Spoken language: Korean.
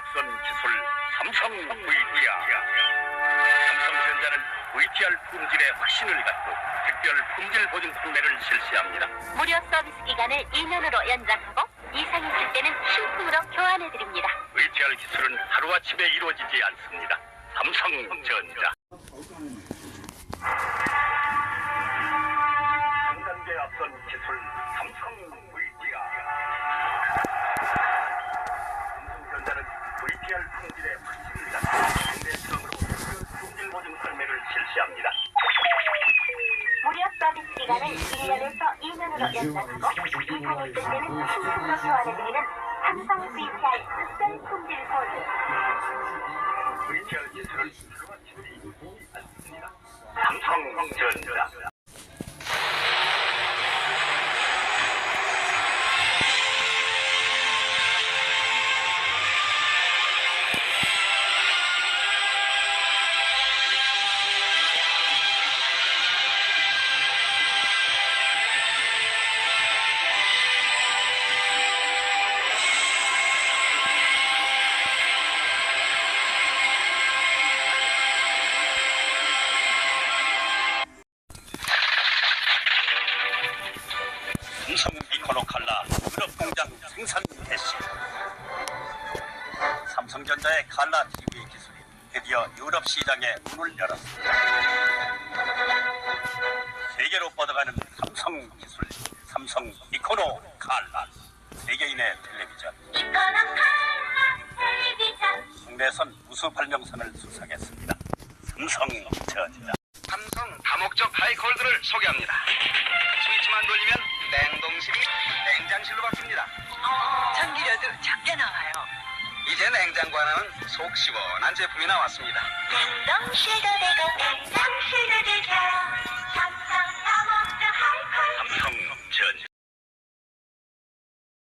앞선 기술 삼성 VTR. 삼성전자는 VTR 품질에 확신을 갖고 특별 품질 보증 판매를 실시합니다. 무료 서비스 기간을 2년으로 연장하고 이상 있을 때는 신품으로 교환해드립니다. VTR 기술은 하루아침에 이루어지지 않습니다. 삼성전자. 합니다. 무료 서비스 기간을 1년에서 2년으로 연장하고 이상 있을 때는 신품으로 교환해드리는 삼성 VTR 특별 품질. VTR 않습니다. 삼성전자. 삼성 이코노 칼라 유럽 공장 생산 개시 삼성전자의 칼라 TV 기술이 드디어 유럽 시장에 문을 열었습니다. 세계로 뻗어가는 삼성 기술 삼성 이코노 칼라 세계인의 텔레비전 국내선 우수 발명상을 수상했습니다. 삼성 전자 삼성 다목적 하이콜드를 소개합니다. 적게 나와요. 이제 냉장고 하나는 속 시원한 제품이 나왔습니다. 냉동 실도 되고 냉장실도 되고